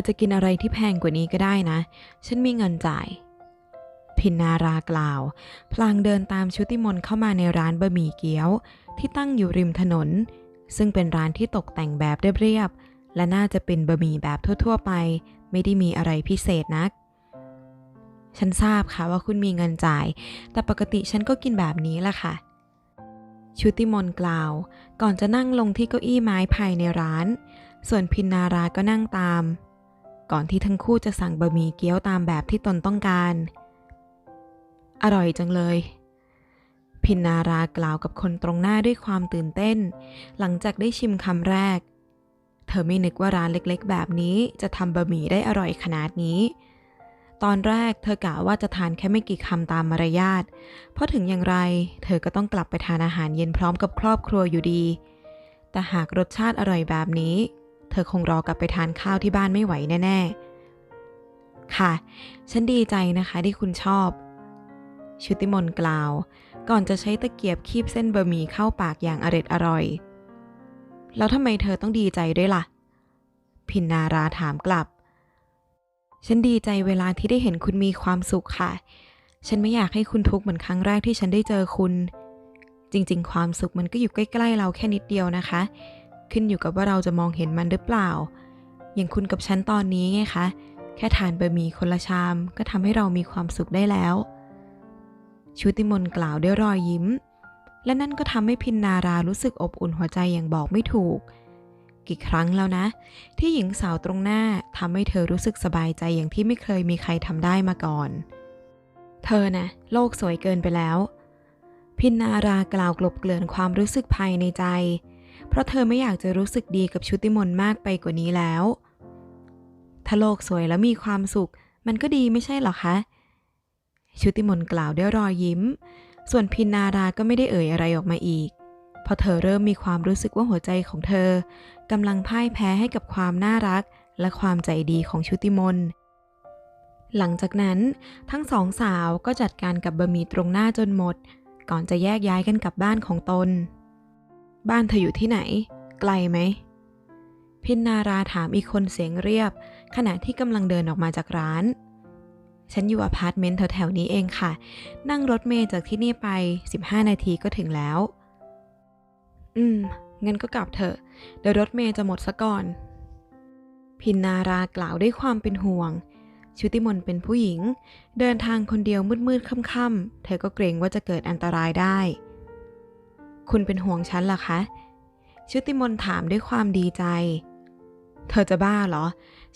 ธอจะกินอะไรที่แพงกว่านี้ก็ได้นะ ฉันมีเงินจ่าย พินนารากล่าว พลางเดินตามชุติมนเข้ามาในร้านบะหมี่เกี๊ยว ที่ตั้งอยู่ริมถนน ซึ่งเป็นร้านที่ตกแต่งแบบเรียบๆและน่าจะเป็นบะหมี่แบบทั่วๆไป ไม่ได้มีอะไรพิเศษนัก ฉันทราบค่ะว่าคุณมีเงินจ่าย แต่ปกติฉันก็กินแบบนี้แหละค่ะ ชุติมนกล่าว ก่อนจะนั่งลงที่เก้าอี้ไม้ภายในร้านส่วนพินนาราก็นั่งตาม ก่อนที่ทั้งคู่จะสั่งบะหมี่เกี๊ยวตามแบบที่ตนต้องการ อร่อยจังเลย พินนารากล่าวกับคนตรงหน้าด้วยความตื่นเต้น หลังจากได้ชิมคำแรก เธอไม่นึกว่าร้านเล็กๆ แบบนี้จะทำบะหมี่ได้อร่อยขนาดนี้ ตอนแรกเธอกะว่าจะทานแค่ไม่กี่คำตามมารยาท เพราะถึงอย่างไร เธอก็ต้องกลับไปทานอาหารเย็นพร้อมกับครอบครัวอยู่ดี แต่หากรสชาติอร่อยแบบนี้ เธอคงรอกลับไปทานข้าวที่บ้านไม่ไหวแน่ ๆ ค่ะ ฉันดีใจนะคะที่คุณชอบ ชุติมนกล่าว ก่อนจะใช้ตะเกียบคีบเส้นบะหมี่เข้าปากอย่างอร็ดอร่อย แล้วทำไมเธอต้องดีใจด้วยล่ะ พินนาราถามกลับ ฉันดีใจเวลาที่ได้เห็นคุณมีความสุขค่ะ ฉันไม่อยากให้คุณทุกข์เหมือนครั้งแรกที่ฉันได้เจอคุณ จริง ๆ ความสุขมันก็อยู่ใกล้ ๆ เราแค่นิดเดียวนะคะ ขึ้นอยู่กับว่าเราจะมองเห็นมันหรือเปล่า อย่างคุณกับฉันตอนนี้ไงคะ แค่ทานบะหมี่คนละชาม ก็ทำให้เรามีความสุขได้แล้ว ชุติมนกล่าวด้วยรอยยิ้ม และนั่นก็ทำให้พินนารารู้สึกอบอุ่นหัวใจอย่างบอกไม่ถูก กี่ครั้งแล้วนะ ที่หญิงสาวตรงหน้าทำให้เธอรู้สึกสบายใจอย่างที่ไม่เคยมีใครทำได้มาก่อน เธอนะโลกสวยเกินไปแล้ว พินนารากล่าวกลบเกลื่อนความรู้สึกภายในใจเพราะเธอไม่อยากจะรู้สึกดีกับชุติมนมากไปกว่านี้แล้ว ถ้าโลกสวยแล้วมีความสุข มันก็ดีไม่ใช่หรอคะ ชุติมนกล่าวด้วยรอยยิ้ม ส่วนพินนาราก็ไม่ได้เอ่ยอะไรออกมาอีกพราะเธอเริ่มมีความรู้สึกว่าหัวใจของเธอกำลังพ่ายแพ้ให้กับความน่ารักและความใจดีของชุติมนหลังจากนั้นทั้งสองสาวก็จัดการกับบะหมี่ตรงหน้าจนหมด ก่อนจะแยกย้ายกันกลับบ้านของตน บ้านเธออยู่ที่ไหน ไกลไหม พินนาราถามอีกคนเสียงเรียบ ขณะที่กำลังเดินออกมาจากร้าน ฉันอยู่อพาร์ตเมนต์แถวๆนี้เองค่ะ นั่งรถเมล์จากที่นี่ไป 15 นาทีก็ถึงแล้ว อืมงั้นก็กลับเถอะ เดี๋ยวรถเมล์จะหมดซะก่อน พินนารากล่าวด้วยความเป็นห่วงชุติมนเป็นผู้หญิง เดินทางคนเดียวมืดๆค่ำๆเธอก็เกรงว่าจะเกิดอันตรายได้ คุณเป็นห่วงฉันเหรอคะ ชุติมนถามด้วยความดีใจ เธอจะบ้าเหรอ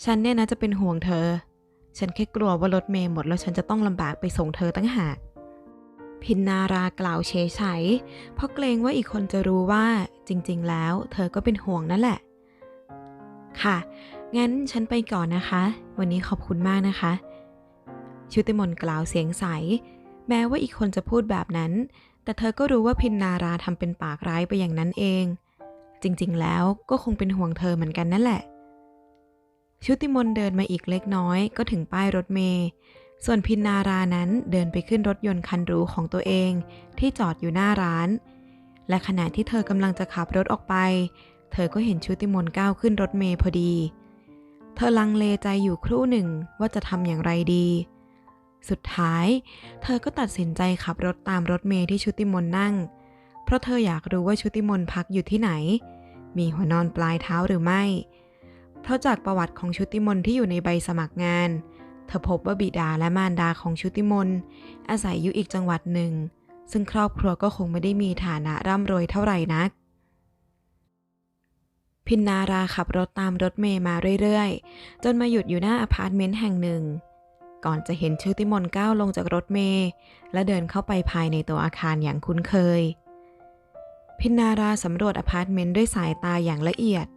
ฉันเนี่ยนะจะเป็นห่วงเธอ ฉันแค่กลัวว่ารถเมล์หมดแล้วฉันจะต้องลำบากไปส่งเธอตั้งหากพินนารากล่าวเฉยไฉเพราะเกรงว่าอีกคนจะรู้ว่าจริงๆ แล้ว เธอก็เป็นห่วงนั่นแหละ ค่ะ งั้นฉันไปก่อนนะคะ วันนี้ขอบคุณมากนะคะ ชุติมนกล่าวเสียงใส แม้ว่าอีกคนจะพูดแบบนั้น แต่เธอก็รู้ว่าพินนาราทำเป็นปากร้ายไปอย่างนั้นเอง จริงๆ แล้วก็คงเป็นห่วงเธอเหมือนกันนั่นแหละ ชุติมนเดินมาอีกเล็กน้อยก็ถึงป้ายรถเมล์ส่วนพินนารานั้นเดินไปขึ้นรถยนต์คันหรูของตัวเองที่จอดอยู่หน้าร้าน และขณะที่เธอกำลังจะขับรถออกไป เธอก็เห็นชุติมนก้าวขึ้นรถเมล์พอดี เธอลังเลใจอยู่ครู่หนึ่งว่าจะทำอย่างไรดี สุดท้าย เธอก็ตัดสินใจขับรถตามรถเมล์ที่ชุติมนนั่ง เพราะเธออยากรู้ว่าชุติมนพักอยู่ที่ไหน มีหัวนอนปลายเท้าหรือไม่ เพราะจากประวัติของชุติมนที่อยู่ในใบสมัครงาน เธอพบว่าบิดาและมารดาของชุติมนอาศัยอยู่อีกจังหวัดหนึ่ง ซึ่งครอบครัวก็คงไม่ได้มีฐานะร่ำรวยเท่าไหร่นักพินนาราขับรถตามรถเมย์มาเรื่อย ๆ จนมาหยุดอยู่หน้าอพาร์ตเมนต์แห่งหนึ่ง ก่อนจะเห็นชุติมนก้าวลงจากรถเมย์และเดินเข้าไปภายในตัวอาคารอย่างคุ้นเคย พินนาราสำรวจอพาร์ตเมนต์ด้วยสายตาอย่างละเอียด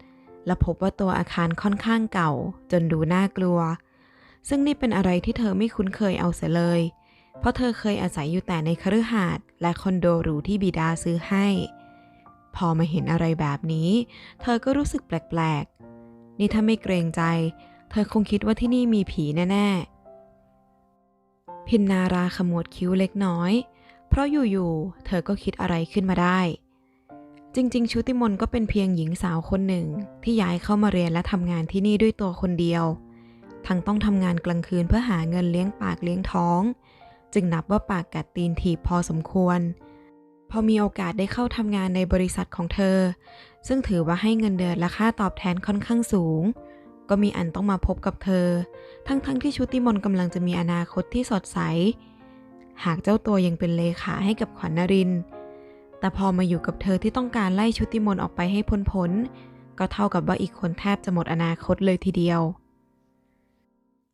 และพบว่าตัวอาคารค่อนข้างเก่า จนดูน่ากลัว ซึ่งนี่เป็นอะไรที่เธอไม่คุ้นเคยเอาเสียเลย เพราะเธอเคยอาศัยอยู่แต่ในคฤหาสน์และคอนโดหรูที่บิดาซื้อให้ พอมาเห็นอะไรแบบนี้ เธอก็รู้สึกแปลกๆ นี่ถ้าไม่เกรงใจ เธอคงคิดว่าที่นี่มีผีแน่ๆ พินนาราขมวดคิ้วเล็กน้อย เพราะอยู่ๆเธอก็คิดอะไรขึ้นมาได้ จริง ๆ ชุติมนก็เป็นเพียงหญิงสาวคนหนึ่งที่ย้ายเข้ามาเรียนและทำงานที่นี่ด้วยตัวคนเดียว ทั้งต้องทำงานกลางคืนเพื่อหาเงินเลี้ยงปากเลี้ยงท้อง จึงนับว่าปากกัดตีนถีบพอสมควร พอมีโอกาสได้เข้าทำงานในบริษัทของเธอ ซึ่งถือว่าให้เงินเดือนและค่าตอบแทนค่อนข้างสูง ก็มีอันต้องมาพบกับเธอ ทั้งๆทที่ชุติมนกำลังจะมีอนาคตที่สดใส หากเจ้าตัวยังเป็นเลขาให้กับขวัญนริน แต่พอมาอยู่กับเธอที่ต้องการไล่ชุติมนออกไปให้พ้นพ้นก็เท่ากับว่าอีกคนแทบจะหมดอนาคตเลยทีเดียว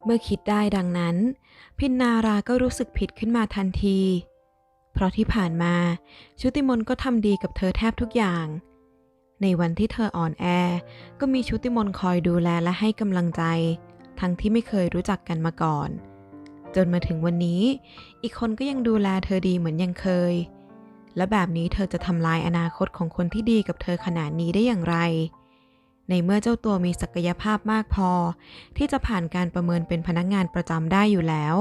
เมื่อคิดได้ดังนั้น พินนาราก็รู้สึกผิดขึ้นมาทันที เพราะที่ผ่านมาชุติมนก็ทำดีกับเธอแทบทุกอย่าง ในวันที่เธออ่อนแอ ก็มีชุติมนคอยดูแลและให้กำลังใจ ทั้งที่ไม่เคยรู้จักกันมาก่อน จนมาถึงวันนี้ อีกคนก็ยังดูแลเธอดีเหมือนยังเคย และแบบนี้เธอจะทำลายอนาคตของคนที่ดีกับเธอขนาดนี้ได้อย่างไร ในเมื่อเจ้าตัวมีศักยภาพมากพอ ที่จะผ่านการประเมินเป็นพนักงานประจำได้อยู่แล้ว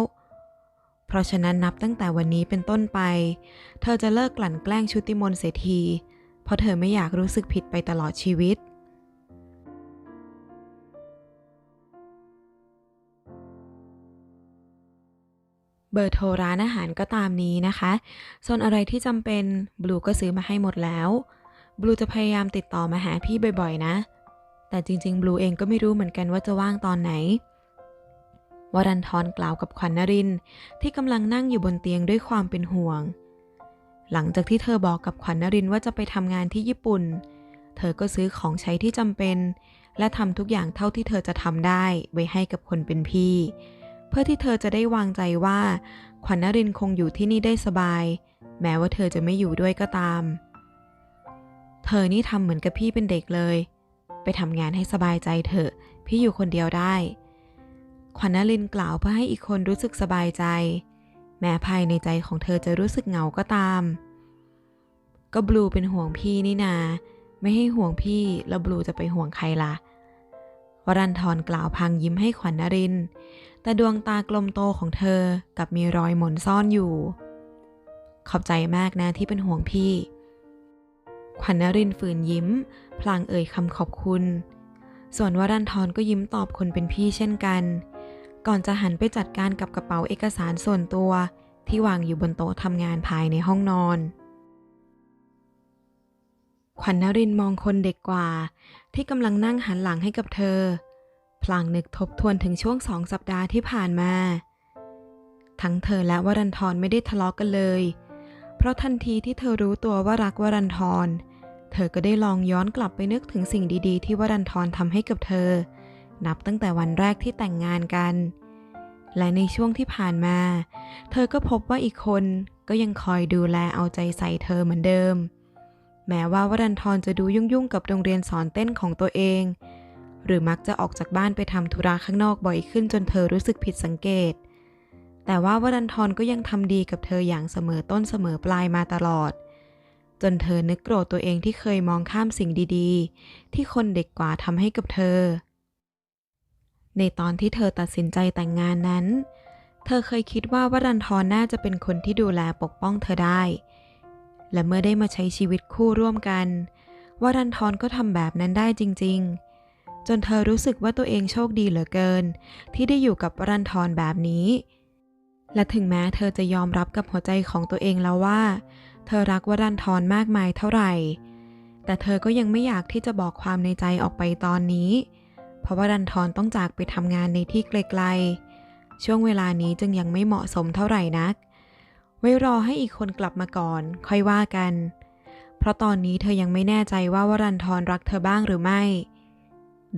เพราะฉะนั้นนับตั้งแต่วันนี้เป็นต้นไป เธอจะเลิกกลั่นแกล้งชุติมนเสียที เพราะเธอไม่อยากรู้สึกผิดไปตลอดชีวิต เบอร์โทรร้านอาหารก็ตามนี้นะคะส่วนอะไรที่จำเป็นบลูก็ซื้อมาให้หมดแล้วบลูจะพยายามติดต่อมาหาพี่บ่อยๆ นะ แต่จริงๆบลูเองก็ไม่รู้เหมือนกันว่าจะว่างตอนไหนวรันทรกล่าวกับขวัญนรินทร์ที่กำลังนั่งอยู่บนเตียงด้วยความเป็นห่วง หลังจากที่เธอบอกกับขวัญนรินว่าจะไปทำงานที่ญี่ปุ่น เธอก็ซื้อของใช้ที่จำเป็น และทำทุกอย่างเท่าที่เธอจะทำได้ไว้ให้กับคนเป็นพี่ เพื่อที่เธอจะได้วางใจว่า ขวัญนรินคงอยู่ที่นี่ได้สบาย แม้ว่าเธอจะไม่อยู่ด้วยก็ตาม เธอนี่ทำเหมือนกับพี่เป็นเด็กเลย ไปทำงานให้สบายใจเถอะ พี่อยู่คนเดียวได้ ขวัญนรินกล่าวเพื่อให้อีกคนรู้สึกสบายใจ แม้ภายในใจของเธอจะรู้สึกเหงาก็ตาม ก็บลูเป็นห่วงพี่นี่นา ไม่ให้ห่วงพี่แล้วบลูจะไปห่วงใครล่ะ วรันทรกล่าวพลางยิ้มให้ขวัญนริน แต่ดวงตากลมโตของเธอกับมีรอยหม่นซ่อนอยู่ ขอบใจมากนะที่เป็นห่วงพี่ ขวัญนรินฝืนยิ้ม พลางเอ่ยคำขอบคุณ ส่วนวรันทรก็ยิ้มตอบคนเป็นพี่เช่นกัน ก่อนจะหันไปจัดการกับกระเป๋าเอกสารส่วนตัวที่วางอยู่บนโต๊ะทำงานภายในห้องนอน ขวัญนรินทร์มองคนเด็กกว่า ที่กำลังนั่งหันหลังให้กับเธอ พลางนึกทบทวนถึงช่วงสองสัปดาห์ที่ผ่านมา ทั้งเธอและวรันทรไม่ได้ทะเลาะกันเลย เพราะทันทีที่เธอรู้ตัวว่ารักวรันทร เธอก็ได้ลองย้อนกลับไปนึกถึงสิ่งดีๆ ที่วรันทรทำให้กับเธอ นับตั้งแต่วันแรกที่แต่งงานกัน และในช่วงที่ผ่านมา เธอก็พบว่าอีกคนก็ยังคอยดูแลเอาใจใส่เธอเหมือนเดิม แม้ว่าวรันทรจะดูยุ่งๆกับโรงเรียนสอนเต้นของตัวเอง หรือมักจะออกจากบ้านไปทำธุระข้างนอกบ่อยขึ้นจนเธอรู้สึกผิดสังเกต แต่ว่าวรันทรก็ยังทำดีกับเธออย่างเสมอต้นเสมอปลายมาตลอด จนเธอนึกโกรธตัวเองที่เคยมองข้ามสิ่งดีๆ ที่คนเด็กกว่าทำให้กับเธอ ในตอนที่เธอตัดสินใจแต่งงานนั้น เธอเคยคิดว่าวรันทรน่าจะเป็นคนที่ดูแลปกป้องเธอได้ และเมื่อได้มาใช้ชีวิตคู่ร่วมกัน วรันทรก็ทำแบบนั้นได้จริง ๆ จนเธอรู้สึกว่าตัวเองโชคดีเหลือเกิน ที่ได้อยู่กับวรันทรแบบนี้ และถึงแม้เธอจะยอมรับกับหัวใจของตัวเองแล้วว่า เธอรักวรันทรมากมายเท่าไหร่ แต่เธอก็ยังไม่อยากที่จะบอกความในใจออกไปตอนนี้ เพราะวรันทรต้องจากไปทำงานในที่ไกลๆช่วงเวลานี้จึงยังไม่เหมาะสมเท่าไหร่นัก ไว้รอให้อีกคนกลับมาก่อน ค่อยว่ากัน เพราะตอนนี้เธอยังไม่แน่ใจว่าวรันทรรักเธอบ้างหรือไม่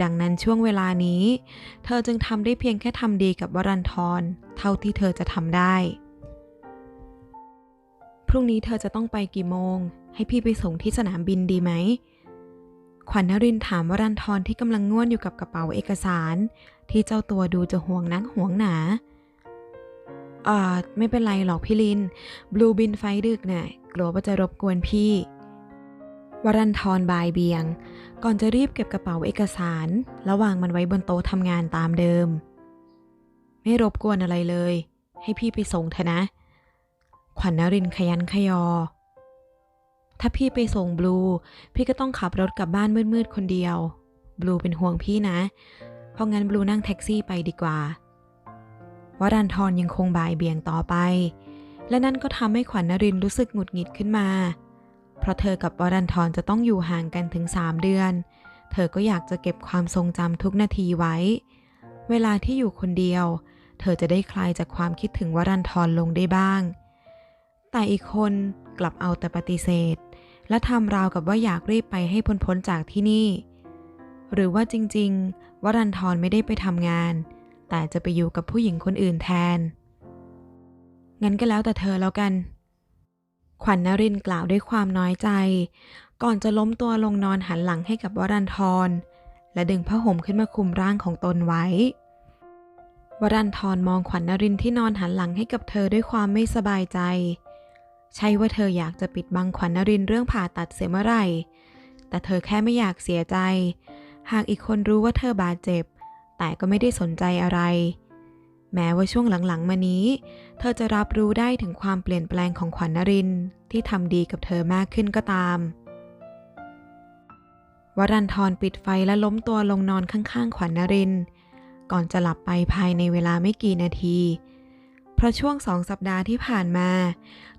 ดังนั้นช่วงเวลานี้ เธอจึงทำได้เพียงแค่ทำดีกับวรันทรเท่าที่เธอจะทำได้ พรุ่งนี้เธอจะต้องไปกี่โมง ให้พี่ไปส่งที่สนามบินดีไหมขวัญนรินถามวรันทรที่กำลังง่วนอยู่กับกระเป๋าเอกสาร ที่เจ้าตัวดูจะห่วงนักห่วงหนา อ่าไม่เป็นไรหรอกพี่ลิน บลูบินไฟดึกน่ะกลัวว่าจะรบกวนพี่ วรันทรบายเบียง ก่อนจะรีบเก็บกระเป๋าเอกสาร แล้ววางมันไว้บนโต๊ะทำงานตามเดิม ไม่รบกวนอะไรเลย ให้พี่ไปส่งเถอะนะ ขวัญนรินขยันขยอ ถ้าพี่ไปส่งบลู พี่ก็ต้องขับรถกลับบ้านมืดๆคนเดียว บลูเป็นห่วงพี่นะ เพราะงั้นบลูนั่งแท็กซี่ไปดีกว่า วรันทรยังคงบ่ายเบี่ยงต่อไป และนั่นก็ทำให้ขวัญนรินรู้สึกหงุดหงิดขึ้นมา เพราะเธอกับวรันทรจะต้องอยู่ห่างกันถึง 3 เดือน เธอก็อยากจะเก็บความทรงจำทุกนาทีไว้ เวลาที่อยู่คนเดียว เธอจะได้คลายจากความคิดถึงวรันทรลงได้บ้าง แต่อีกคนกลับเอาแต่ปฏิเสธ และทำราวกับว่าอยากรีบไปให้พ้นๆจากที่นี่ หรือว่าจริง ๆ วรันทรไม่ได้ไปทำงาน แต่จะไปอยู่กับผู้หญิงคนอื่นแทน งั้นก็แล้วแต่เธอแล้วกัน ขวัญนรินกล่าวด้วยความน้อยใจ ก่อนจะล้มตัวลงนอนหันหลังให้กับวรันทร และดึงผ้าห่มขึ้นมาคลุมร่างของตนไว้ วรันทรมองขวัญนรินที่นอนหันหลังให้กับเธอด้วยความไม่สบายใจ ใช่ว่าเธออยากจะปิดบังขวัญนรินเรื่องผ่าตัดเสียเมื่อไหร่ แต่เธอแค่ไม่อยากเสียใจ หากอีกคนรู้ว่าเธอบาดเจ็บ แต่ก็ไม่ได้สนใจอะไร แม้ว่าช่วงหลังๆ มานี้ เธอจะรับรู้ได้ถึงความเปลี่ยนแปลงของขวัญนรินที่ทำดีกับเธอมากขึ้นก็ตาม วรันทรปิดไฟและล้มตัวลงนอนข้างๆ ขวัญนริน ก่อนจะหลับไปภายในเวลาไม่กี่นาทีเพราะช่วงสองสัปดาห์ที่ผ่านมา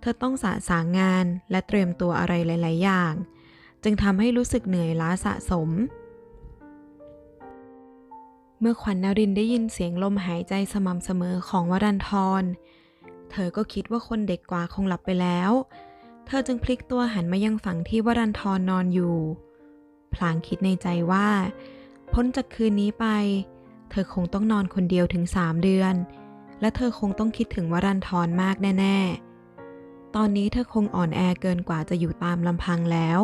เธอต้องสะสางงานและเตรียมตัวอะไรหลาย ๆ อย่าง จึงทำให้รู้สึกเหนื่อยล้าสะสม เมื่อขวัญนรินได้ยินเสียงลมหายใจสม่ำเสมอของวรันทร เธอก็คิดว่าคนเด็กกว่าคงหลับไปแล้ว เธอจึงพลิกตัวหันมายังฝั่งที่วรันทรนอนอยู่ พลางคิดในใจว่า พ้นจากคืนนี้ไป เธอคงต้องนอนคนเดียวถึงสามเดือน และเธอคงต้องคิดถึงวรันทรมากแน่ ๆ ตอนนี้เธอคงอ่อนแอเกินกว่าจะอยู่ตามลำพังแล้ว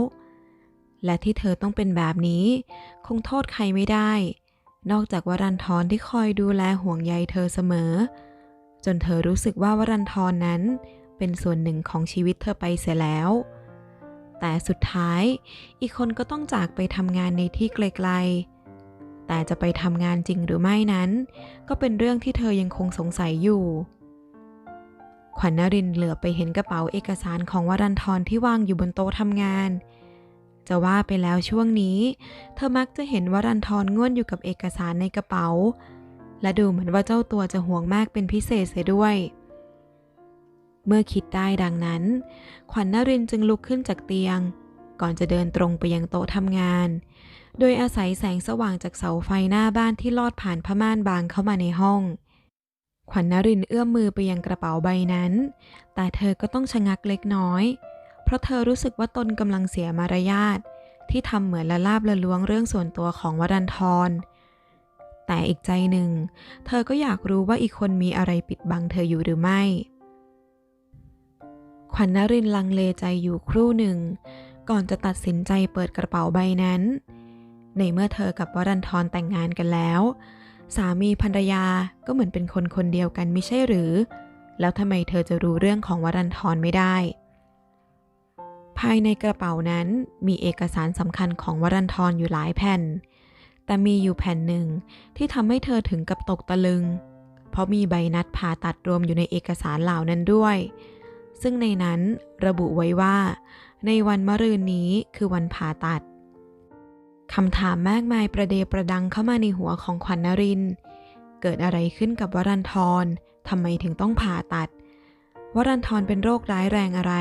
และที่เธอต้องเป็นแบบนี้ คงโทษใครไม่ได้ นอกจากวรันทรที่คอยดูแลห่วงใยเธอเสมอ จนเธอรู้สึกว่าวรันทรนั้น เป็นส่วนหนึ่งของชีวิตเธอไปเสียแล้ว แต่สุดท้าย อีกคนก็ต้องจากไปทำงานในที่ไกลๆ แต่จะไปทำงานจริงหรือไม่นั้น ก็เป็นเรื่องที่เธอยังคงสงสัยอยู่ ขวัญนรินเหลือไปเห็นกระเป๋าเอกสารของวรันทรที่วางอยู่บนโต๊ะทำงาน จะว่าไปแล้วช่วงนี้ เธอมักจะเห็นวรันทรง่วนอยู่กับเอกสารในกระเป๋า และดูเหมือนว่าเจ้าตัวจะห่วงมากเป็นพิเศษเสียด้วย เมื่อคิดได้ดังนั้น ขวัญนรินจึงลุกขึ้นจากเตียง ก่อนจะเดินตรงไปยังโต๊ะทำงาน โดยอาศัยแสงสว่างจากเสาไฟหน้าบ้านที่ลอดผ่านผ้าม่านบางเข้ามาในห้อง ขวัญนรินเอื้อมมือไปยังกระเป๋าใบนั้น แต่เธอก็ต้องชะงักเล็กน้อยเราะเธอรู้สึกว่าตนกำลังเสียมารยาทที่ทำเหมือนละลาบละล้วงเรื่องส่วนตัวของวรันทร แต่อีกใจหนึ่ง เธอก็อยากรู้ว่าอีกคนมีอะไรปิดบังเธออยู่หรือไม่ ขวัญนรินลังเลใจอยู่ครู่หนึ่ง ก่อนจะตัดสินใจเปิดกระเป๋าใบนั้น ในเมื่อเธอกับวรันทรแต่งงานกันแล้ว สามีภรรยาก็เหมือนเป็นคนคนเดียวกันไม่ใช่หรือ แล้วทำไมเธอจะรู้เรื่องของวรันทรไม่ได้ ภายในกระเป๋านั้นมีเอกสารสำคัญของวรันทรอยู่หลายแผ่น แต่มีอยู่แผ่นหนึ่งที่ทำให้เธอถึงกับตกตะลึง เพราะมีใบนัดผ่าตัดรวมอยู่ในเอกสารเหล่านั้นด้วย ซึ่งในนั้นระบุไว้ว่า ในวันมะรืนนี้คือวันผ่าตัดคำถามมากมายประเดประดังเข้ามาในหัวของขวัญนริน เกิดอะไรขึ้นกับวรันทรทำไมถึงต้องผ่าตัด วรันทรเป็นโรคร้ายแรงอะไร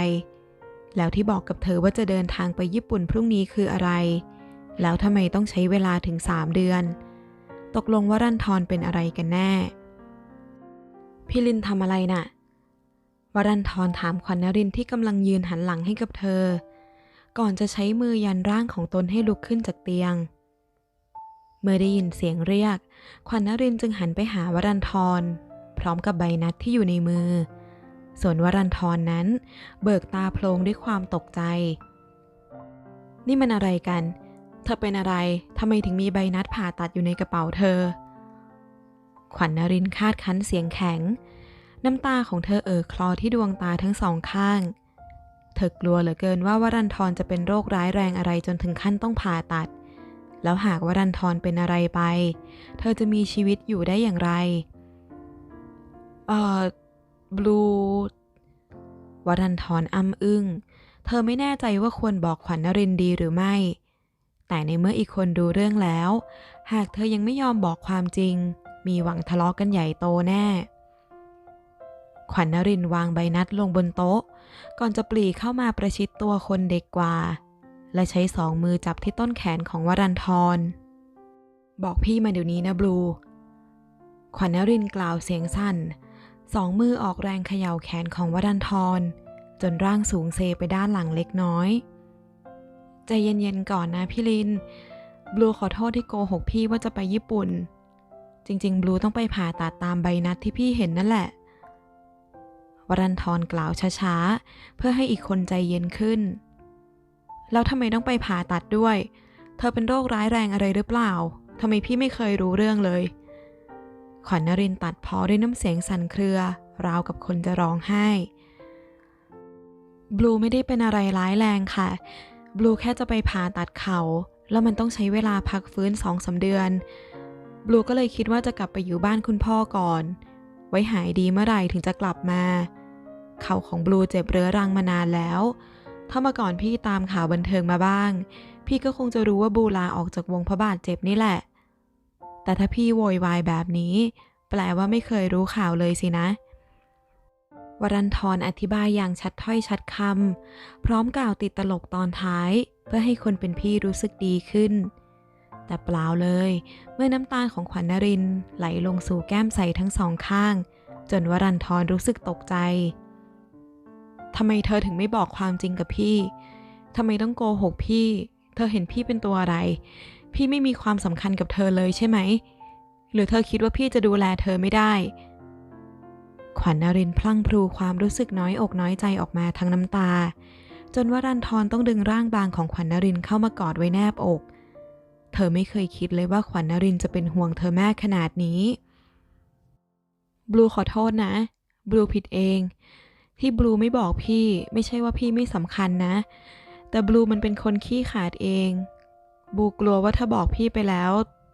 แล้วที่บอกกับเธอว่าจะเดินทางไปญี่ปุ่นพรุ่งนี้คืออะไร แล้วทำไมต้องใช้เวลาถึงสามเดือน ตกลงวรันทรเป็นอะไรกันแน่ พี่ลินทำอะไรน่ะวรันทรถามขวัญนรินที่กำลังยืนหันหลังให้กับเธอ ก่อนจะใช้มือยันร่างของตนให้ลุกขึ้นจากเตียง เมื่อได้ยินเสียงเรียก ขวัญนรินจึงหันไปหาวรันทร พร้อมกับใบนัดที่อยู่ในมือ ส่วนวรันทรนนั้น เบิกตาโพลงด้วยความตกใจ นี่มันอะไรกัน เธอเป็นอะไรทำไมถึงมีใบนัดผ่าตัดอยู่ในกระเป๋าเธอ ขวัญนรินท์คาดคั้นเสียงแข็ง น้ำตาของเธอเอ่อคลอที่ดวงตาทั้งสองข้าง เธอกลัวเหลือเกินว่าวรันทรจะเป็นโรคร้ายแรงอะไรจนถึงขั้นต้องผ่าตัด แล้วหากวรันทรเป็นอะไรไป เธอจะมีชีวิตอยู่ได้อย่างไร เอ่อ บลูวรันทรอ้ำอึง้ง เธอไม่แน่ใจว่าควรบอกขวัญนรินดีหรือไม่ แต่ในเมื่ออีกคนรู้เรื่องแล้ว หากเธอยังไม่ยอมบอกความจริง มีหวังทะเลาะกันใหญ่โตแน่ ขวัญนรินวางใบนัดลงบนโต๊ะ ก่อนจะปรีเข้ามาประชิดตัวคนเด็กกว่า และใช้สองมือจับที่ต้นแขนของวรันทร บอกพี่มาเดี๋ยวนี้นะบลู ขวัญนรินกล่าวเสียงสั้น สองมือออกแรงเขย่าแขนของวรันทร จนร่างสูงเซไปด้านหลังเล็กน้อย ใจเย็นๆก่อนนะพี่ลิน บลูขอโทษที่โกหกพี่ว่าจะไปญี่ปุ่น จริงๆ บลูต้องไปผ่าตัดตามใบนัดที่พี่เห็นนั่นแหละวรันทรกล่าวช้าๆ เพื่อให้อีกคนใจเย็นขึ้น แล้วทำไมต้องไปผ่าตัดด้วย เธอเป็นโรคร้ายแรงอะไรหรือเปล่าทำไมพี่ไม่เคยรู้เรื่องเลย ขวัญนรินตัดพอด้วยน้ำเสียงสั่นเครือ ราวกับคนจะร้องไห้ บลูไม่ได้เป็นอะไรร้ายแรงค่ะ บลูแค่จะไปผ่าตัดเขา่าแล้วมันต้องใช้เวลาพักฟื้นสองสาเดือน บลูก็เลยคิดว่าจะกลับไปอยู่บ้านคุณพ่อก่อน ไว้หายดีเมื่อไหร่ถึงจะกลับมา เข่าของบลูเจ็บเรื้อรังมานานแล้ว ถ้ามาก่อนพี่ตามข่าวบันเทิงมาบ้าง พี่ก็คงจะรู้ว่าบลูลาออกจากวงพระบาทเจ็บนี่แหละ แต่ถ้าพี่โวยวายแบบนี้ แปลว่าไม่เคยรู้ข่าวเลยสินะ วรันทรอธิบายอย่างชัดถ้อยชัดคำพร้อมกล่าวติดตลกตอนท้าย เพื่อให้คนเป็นพี่รู้สึกดีขึ้น แต่เปล่าเลย เมื่อน้ำตาของขวัญนรินไหลลงสู่แก้มใสทั้งสองข้าง จนวรันทรรู้สึกตกใจทำไมเธอถึงไม่บอกความจริงกับพี่ทำไมต้องโกหกพี่ เธอเห็นพี่เป็นตัวอะไร พี่ไม่มีความสำคัญกับเธอเลยใช่ไหม หรือเธอคิดว่าพี่จะดูแลเธอไม่ได้ ขวัญนรินพลั่งพลูความรู้สึกน้อยอกน้อยใจออกมาทั้งน้ำตา จนวารันทรต้องดึงร่างบางของขวัญนรินเข้ามากอดไว้แนบอก เธอไม่เคยคิดเลยว่าขวัญนรินจะเป็นห่วงเธอแมากขนาดนี้ บลูขอโทษนะ บลูผิดเอง ที่บลูไม่บอกพี่ ไม่ใช่ว่าพี่ไม่สำคัญนะ แต่บลูมันเป็นคนขี้ขาดเอง บูกลัวว่าถ้าบอกพี่ไปแล้ว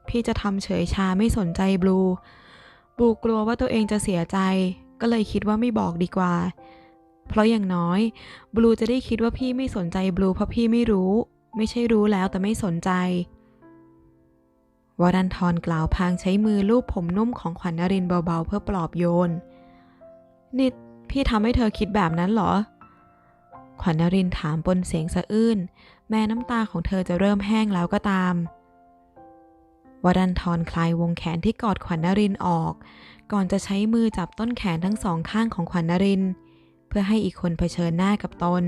พี่จะทำเฉยชาไม่สนใจบลู บูกลัวว่าตัวเองจะเสียใจ ก็เลยคิดว่าไม่บอกดีกว่า เพราะอย่างน้อย บลูจะได้คิดว่าพี่ไม่สนใจบลูเพราะพี่ไม่รู้ ไม่ใช่รู้แล้วแต่ไม่สนใจวรันทรกล่าวพางใช้มือลูบผมนุ่มของขวัญนรินเบาๆ เพื่อปลอบโยน นี่พี่ทำให้เธอคิดแบบนั้นเหรอ ขวัญนรินถามปนเสียงสะอื้น แม้น้ำตาของเธอจะเริ่มแห้งแล้วก็ตามวรันทรคลายวงแขนที่กอดขวัญนรินออก ก่อนจะใช้มือจับต้นแขนทั้งสองข้างของขวัญนริน เพื่อให้อีกคนเผชิญหน้ากับตน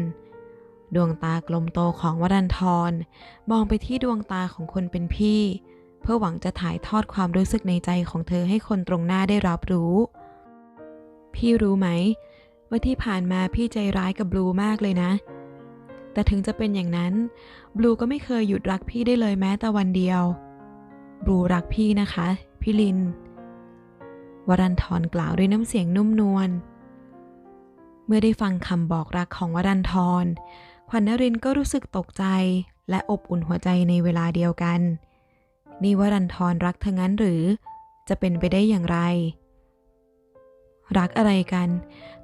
ดวงตากลมโตของวรันทรมองไปที่ดวงตาของคนเป็นพี่ เพื่อหวังจะถ่ายทอดความรู้สึกในใจของเธอให้คนตรงหน้าได้รับรู้ พี่รู้ไหมว่าที่ผ่านมาพี่ใจร้ายกับบลูมากเลยนะ แต่ถึงจะเป็นอย่างนั้นบลูก็ไม่เคยหยุดรักพี่ได้เลยแม้แต่วันเดียวบลูรักพี่นะคะ พี่ลิน วรันทรกล่าวด้วยน้ำเสียงนุ่มนวล เมื่อได้ฟังคำบอกรักของวรันทรขวัญนรินก็รู้สึกตกใจและอบอุ่นหัวใจในเวลาเดียวกัน นี่วรันทรรักเธองั้นหรือ จะเป็นไปได้อย่างไร รักอะไรกัน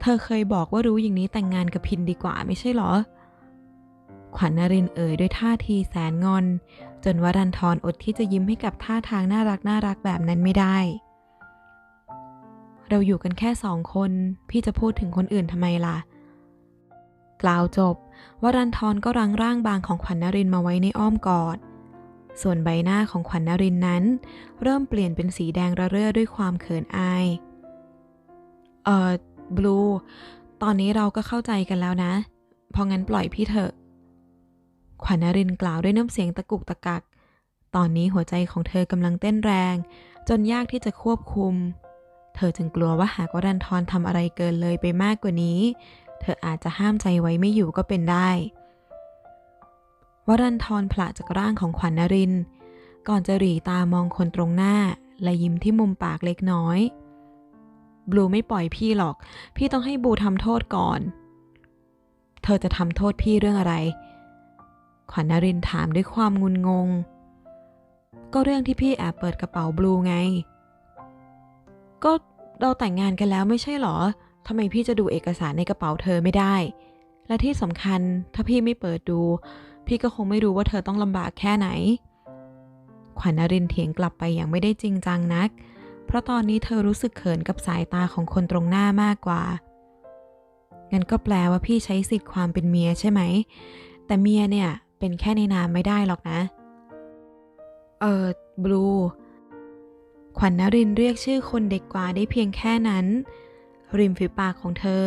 เธอเคยบอกว่ารู้อย่างนี้แต่งงานกับพินดีกว่าไม่ใช่หรอ ขวัญนรินเอ่ยด้วยท่าทีแสนงอน จนวรันทรอดที่จะยิ้มให้กับท่าทางน่ารักน่ารักแบบนั้นไม่ได้ เราอยู่กันแค่สองคน พี่จะพูดถึงคนอื่นทำไมล่ะ กล่าวจบ วรันทรก็รังร่างบางของขวัญนรินมาไว้ในอ้อมกอด ส่วนใบหน้าของขวัญนรินนั้น เริ่มเปลี่ยนเป็นสีแดงระเรื่อด้วยความเขินอาย เอ่อ บลู ตอนนี้เราก็เข้าใจกันแล้วนะเพราะงั้นปล่อยพี่เถอะ ขวัญนรินกล่าวด้วยน้ำเสียงตะกุกตะกัก ตอนนี้หัวใจของเธอกำลังเต้นแรง จนยากที่จะควบคุม เธอจึงกลัวว่าหากวรันทรทำอะไรเกินเลยไปมากกว่านี้ เธออาจจะห้ามใจไว้ไม่อยู่ก็เป็นได้วรันทรผละจากร่างของขวัญนริน ก่อนจะหรีตามองคนตรงหน้า และยิ้มที่มุมปากเล็กน้อย บลูไม่ปล่อยพี่หรอก พี่ต้องให้บลูทำโทษก่อน เธอจะทำโทษพี่เรื่องอะไร ขวัญนรินถามด้วยความงุนงง ก็เรื่องที่พี่แอบเปิดกระเป๋าบลูไง ก็เราแต่งงานกันแล้วไม่ใช่หรอทำไมพี่จะดูเอกสารในกระเป๋าเธอไม่ได้ และที่สำคัญถ้าพี่ไม่เปิดดู พี่ก็คงไม่รู้ว่าเธอต้องลำบากแค่ไหน ขวัญนรินเถียงกลับไปอย่างไม่ได้จริงจังนัก เพราะตอนนี้เธอรู้สึกเขินกับสายตาของคนตรงหน้ามากกว่า งั้นก็แปลว่าพี่ใช้สิทธิ์ความเป็นเมียใช่ไหม แต่เมียเนี่ย เป็นแค่ในนามไม่ได้หรอกนะ เออบลู ขวัญนรินเรียกชื่อคนเด็กกว่าได้เพียงแค่นั้น ริมฝีปากของเธอ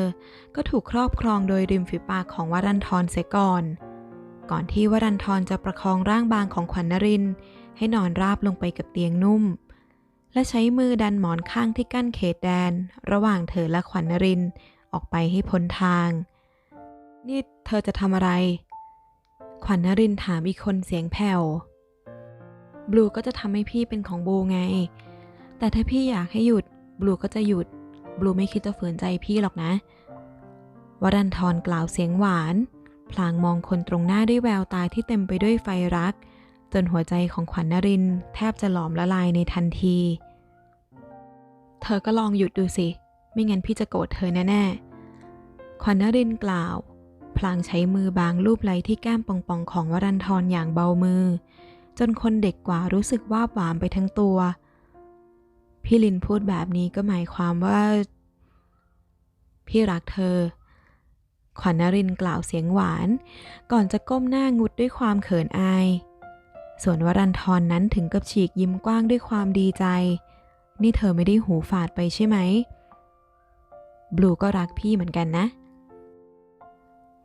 ก็ถูกครอบครองโดยริมฝีปากของวรันทรเสียก่อน ก่อนที่วรันทรจะประคองร่างบางของขวัญนริน ให้นอนราบลงไปกับเตียงนุ่ม และใช้มือดันหมอนข้างที่กั้นเขตแดน ระหว่างเธอและขวัญนรินออกไปให้พ้นทาง นี่เธอจะทำอะไร ขวัญนรินถามอีกคนเสียงแผ่วบลูก็จะทำให้พี่เป็นของบลูไง แต่ถ้าพี่อยากให้หยุด บลูก็จะหยุด บลูไม่คิดจะฝืนใจพี่หรอกนะ วรันทรกล่าวเสียงหวาน พลางมองคนตรงหน้าด้วยแววตาที่เต็มไปด้วยไฟรัก จนหัวใจของขวัญนรินแทบจะหลอมละลายในทันที เธอก็ลองหยุดดูสิ ไม่งั้นพี่จะโกรธเธอแน่ๆ ขวัญนรินกล่าว พลางใช้มือบางลูบไหลที่แก้มป่องๆของวรันทรอย่างเบามือ จนคนเด็กกว่ารู้สึกว่าหวามไปทั้งตัว พี่ลินพูดแบบนี้ก็หมายความว่า พี่รักเธอ ขวัญนรินกล่าวเสียงหวาน ก่อนจะก้มหน้างุดด้วยความเขินอาย ส่วนวรันทรนนั้นถึงกับฉีกยิ้มกว้างด้วยความดีใจ นี่เธอไม่ได้หูฝาดไปใช่ไหมบลูก็รักพี่เหมือนกันนะ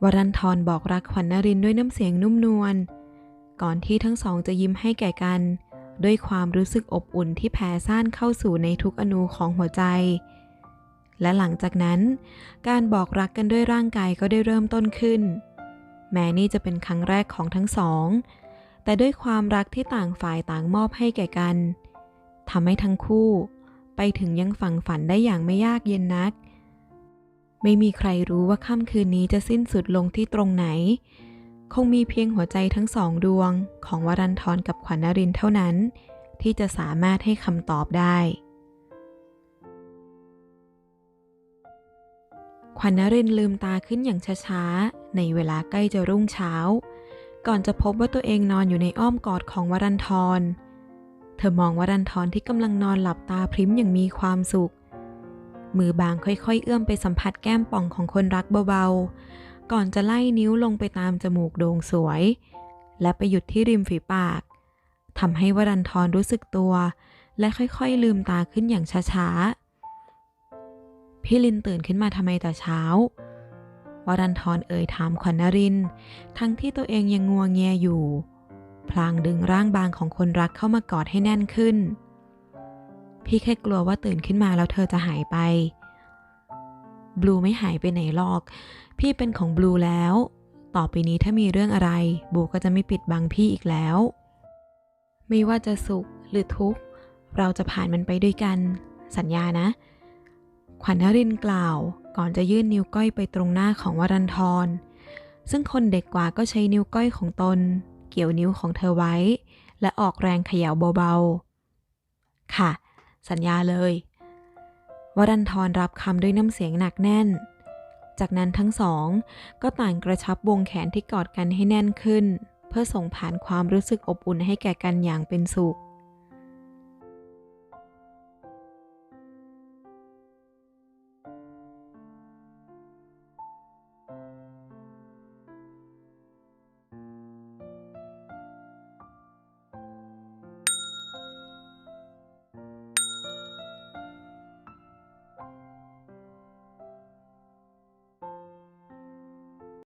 วรันทรบอกรักขวัญนรินด้วยน้ำเสียงนุ่มนวล ก่อนที่ทั้งสองจะยิ้มให้แก่กัน ด้วยความรู้สึกอบอุ่นที่แผ่ซ่านเข้าสู่ในทุกอนูของหัวใจ และหลังจากนั้น การบอกรักกันด้วยร่างกายก็ได้เริ่มต้นขึ้น แม้นี่จะเป็นครั้งแรกของทั้งสอง แต่ด้วยความรักที่ต่างฝ่ายต่างมอบให้แก่กันทำให้ทั้งคู่ ไปถึงยังฝั่งฝันได้อย่างไม่ยากเย็นนัก ไม่มีใครรู้ว่าค่ำคืนนี้จะสิ้นสุดลงที่ตรงไหน คงมีเพียงหัวใจทั้งสองดวง ของวรันทรกับขวัญนรินเท่านั้น ที่จะสามารถให้คำตอบได้ ขวัญนรินลืมตาขึ้นอย่างช้าๆ ในเวลาใกล้จะรุ่งเช้า ก่อนจะพบว่าตัวเองนอนอยู่ในอ้อมกอดของวรันทร เธอมองวรันทรที่กำลังนอนหลับตาพริ้มอย่างมีความสุข มือบางค่อยๆ เอื้อมไปสัมผัสแก้มป่องของคนรักเบาๆ ก่อนจะไล่นิ้วลงไปตามจมูกโด่งสวย และไปหยุดที่ริมฝีปากทำให้วรันทรรู้สึกตัว และค่อยๆ ลืมตาขึ้นอย่างช้าๆ พี่ลินตื่นขึ้นมาทำไมแต่เช้า วรันทรเอ่ยถามขวัญนริน ทั้งที่ตัวเองยังงัวงเงียอยู่ พลางดึงร่างบางของคนรักเข้ามากอดให้แน่นขึ้น พี่แค่กลัวว่าตื่นขึ้นมาแล้วเธอจะหายไป บลูไม่หายไปไหนหรอก พี่เป็นของบลูแล้ว ต่อไปนี้ถ้ามีเรื่องอะไร บลูก็จะไม่ปิดบังพี่อีกแล้ว ไม่ว่าจะสุขหรือทุกข์ เราจะผ่านมันไปด้วยกัน สัญญานะ ขวัญนรินกล่าว ก่อนจะยื่นนิ้วก้อยไปตรงหน้าของวรันทร ซึ่งคนเด็กกว่าก็ใช้นิ้วก้อยของตน เกี่ยวนิ้วของเธอไว้ และออกแรงเขย่าเบาๆ ค่ะ สัญญาเลยวรันทรรับคำด้วยน้ำเสียงหนักแน่น จากนั้นทั้งสอง ก็ต่างกระชับวงแขนที่กอดกันให้แน่นขึ้น เพื่อส่งผ่านความรู้สึกอบอุ่นให้แก่กันอย่างเป็นสุข